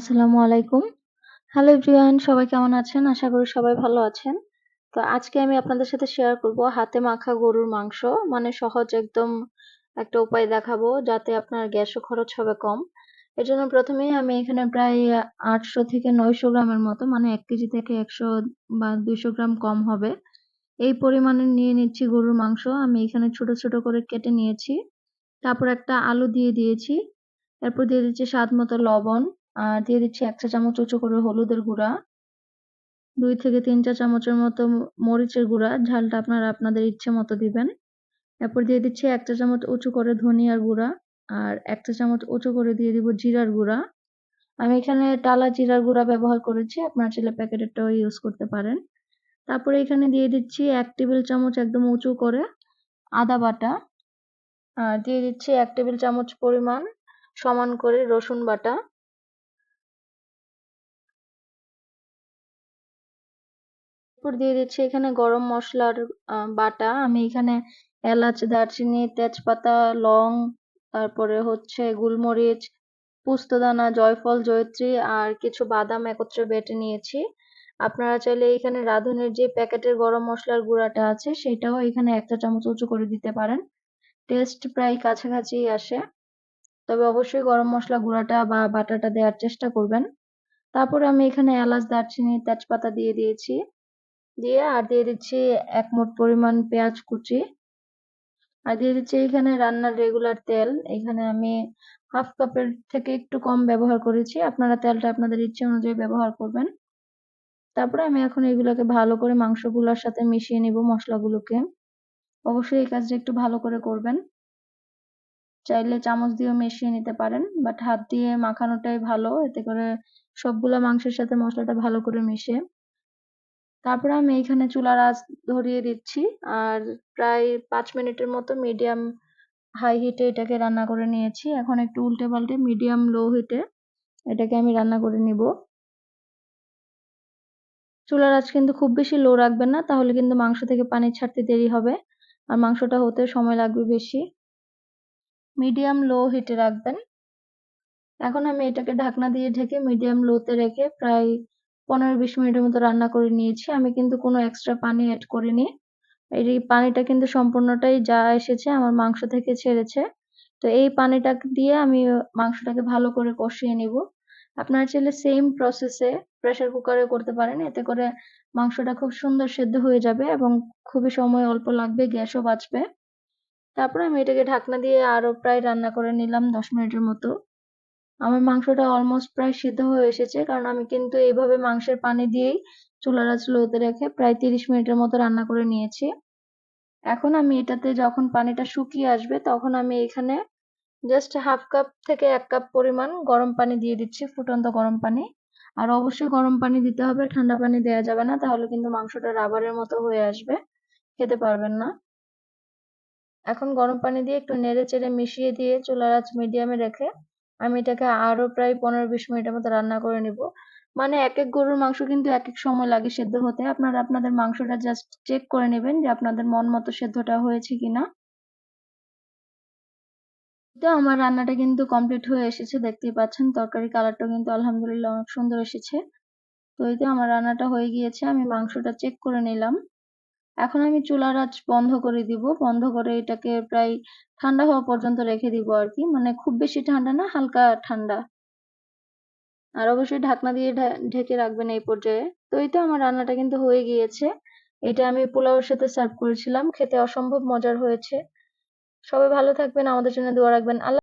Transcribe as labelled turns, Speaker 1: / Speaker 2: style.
Speaker 1: আসসালামু আলাইকুম। Hello everyone সবাই কেমন আছেন? আশা করি সবাই ভালো আছেন। তো আজকে আমি আপনাদের সাথে শেয়ার করব হাতে মাখা গরুর মাংস। মানে সহজ একদম একটা উপায় দেখাবো যাতে আপনার গ্যাসও খরচ হবে কম। এর জন্য প্রথমেই আমি এখানে প্রায় আটশো থেকে নয়শো গ্রামের মতো মানে এক কেজি থেকে একশো বা দুইশো গ্রাম কম হবে। এই পরিমাণে নিয়ে নিচ্ছি গরুর মাংস। আমি এখানে ছোট ছোট করে কেটে নিয়েছি। তারপর একটা আলু দিয়ে দিয়েছি। এরপর দিয়ে দিচ্ছি স্বাদ মতো লবণ। আর দিয়ে দিচ্ছি এক চা চামচ উঁচু করে হলুদের গুঁড়া, দুই থেকে তিন চা চামচের মতো মরিচের গুঁড়া, ঝালটা আপনারা আপনাদের ইচ্ছে মতো দিবেন। এরপর দিয়ে দিচ্ছি এক চা চামচ উঁচু করে ধনিয়ার গুঁড়া আর এক চা চামচ উঁচু করে দিয়ে দিব জিরার গুঁড়া। আমি এখানে টালা জিরার গুঁড়া ব্যবহার করেছি, আপনারা চাইলে প্যাকেটেরটাও ইউজ করতে পারেন। তারপরে এখানে দিয়ে দিচ্ছি এক টেবিল চামচ একদম উঁচু করে আদা বাটা আর দিয়ে দিচ্ছি এক টেবিল চামচ পরিমাণ সমান করে রসুন বাটা। এরপর দিয়ে দিচ্ছি। এখানে গরম মশলার বাটা। আমি এখানে এলাচ, দারচিনি, তেজপাতা, লং, তারপরে হচ্ছে গোলমরিচ, পুস্তদানা, জয়ফল, জয়ত্রী আর কিছু বাদাম একত্রে বেটে নিয়েছি। আপনারা চাইলে এখানে রাঁধুনির যে প্যাকেটের গরম মশলার গুঁড়াটা আছে, সেটাও এখানে একটা চামচ উঁচু করে দিতে পারেন। টেস্ট প্রায় কাছাকাছি আসে। তবে অবশ্যই গরম মশলা গুঁড়াটা বা বাটাটা দেওয়ার চেষ্টা করবেন। তারপরে আমি এখানে এলাচ, দারচিনি, তেজপাতা দিয়ে দিয়েছি। দিয়ে আর দিয়ে দিচ্ছি এক মুঠ পরিমাণ পেঁয়াজ কুচি। আর দিয়ে দিচ্ছি এখানে রান্নার রেগুলার তেল। এখানে আমি হাফ কাপের থেকে একটু কম ব্যবহার করেছি। আপনারা তেলটা আপনাদের ইচ্ছে অনুযায়ী ব্যবহার করবেন। তারপরে আমি এখন এগুলোকে ভালো করে মাংসগুলোর সাথে মিশিয়ে নিব মশলাগুলোকে। অবশ্যই এই কাজটা একটু ভালো করে করবেন। চাইলে চামচ দিয়েও মিশিয়ে নিতে পারেন বাট হাত দিয়ে মাখানোটাই ভালো। এতে করে সবগুলা মাংসের সাথে মশলাটা ভালো করে মিশে। তারপরে আমি এখানে চুলার আঁচ ধরিয়ে দিচ্ছি। আর প্রায় পাঁচ মিনিটের মতো মিডিয়াম হাই হিটে এটাকে রান্না করে নিয়েছি। এখন একটু উল্টে পাল্টে মিডিয়াম লো হিটে এটাকে আমি রান্না করে নিব। চুলার আঁচ কিন্তু খুব বেশি লো রাখবেন না, তাহলে কিন্তু মাংস থেকে পানি ছাড়তে দেরি হবে। আর মাংসটা হতে সময় লাগবে বেশি। মিডিয়াম লো হিটে রাখবেন। এখন আমি এটাকে ঢাকনা দিয়ে ঢেকে মিডিয়াম লোতে রেখে প্রায় পনেরো বিশ মিনিটের মতো রান্না করে নিয়েছি। আমি কিন্তু কোনো এক্সট্রা পানি অ্যাড করিনি। এই পানিটা কিন্তু সম্পূর্ণটাই যা এসেছে আমার মাংস থেকে ছেড়েছে। তো এই পানিটা দিয়ে আমি মাংসটাকে ভালো করে কষিয়ে নিব। আপনারা চাইলে সেম প্রসেসে প্রেসার কুকারে করতে পারেন। এতে করে মাংসটা খুব সুন্দর সেদ্ধ হয়ে যাবে এবং খুবই সময় অল্প লাগবে, গ্যাসও বাঁচবে। তারপরে আমি এটাকে ঢাকনা দিয়ে আরও প্রায় রান্না করে নিলাম দশ মিনিটের মতো। আমার মাংসটা অলমোস্ট প্রায় সিদ্ধ হয়ে এসেছে, কারণ আমি কিন্তু এইভাবে মাংসের পানি দিয়েই চুলার আঁচ লোতে রেখে প্রায় তিরিশ মিনিটের মতো রান্না করে নিয়েছি। এখন আমি এটাতে যখন পানিটা শুকিয়ে আসবে, তখন আমি এখানে জাস্ট হাফ কাপ থেকে এক কাপ পরিমাণ গরম পানি দিয়ে দিচ্ছি, ফুটন্ত গরম পানি। আর অবশ্যই গরম পানি দিতে হবে, ঠান্ডা পানি দেওয়া যাবে না, তাহলে কিন্তু মাংসটা রাবারের মতো হয়ে আসবে, খেতে পারবেন না। এখন গরম পানি দিয়ে একটু নেড়ে চেড়ে মিশিয়ে দিয়ে চুলার আঁচ মিডিয়ামে রেখে আমি এটাকে আরও প্রায় পনেরো বিশ মিনিটের মতো রান্না করে নিব। মানে এক এক গরুর মাংস কিন্তু এক এক সময় লাগে সেদ্ধ হতে। আপনারা আপনাদের মাংসটা জাস্ট চেক করে নেবেন যে আপনাদের মন মতো সেদ্ধটা হয়েছে কিনা। তো আমার রান্নাটা কিন্তু কমপ্লিট হয়ে এসেছে, দেখতেই পাচ্ছেন। তরকারি কালারটা কিন্তু আলহামদুলিল্লাহ অনেক সুন্দর এসেছে। তো এই তো আমার রান্নাটা হয়ে গিয়েছে, আমি মাংসটা চেক করে নিলাম। এখন আমি চুলার আঁচ বন্ধ করে দিব। বন্ধ করে এটাকে প্রায় ঠান্ডা হওয়া পর্যন্ত রেখে দিব আর কি। মানে খুব বেশি ঠান্ডা না, হালকা ঠান্ডা। আর অবশ্যই ঢাকনা দিয়ে ঢেকে রাখবেন এই পর্যায়ে। তো এই তো আমার রান্নাটা কিন্তু হয়ে গিয়েছে। এটা আমি পোলাওয়ের সাথে সার্ভ করেছিলাম। খেতে অসম্ভব মজার হয়েছে। সবাই ভালো থাকবেন, আমাদের জন্য দোয়া রাখবেন। আল্লাহ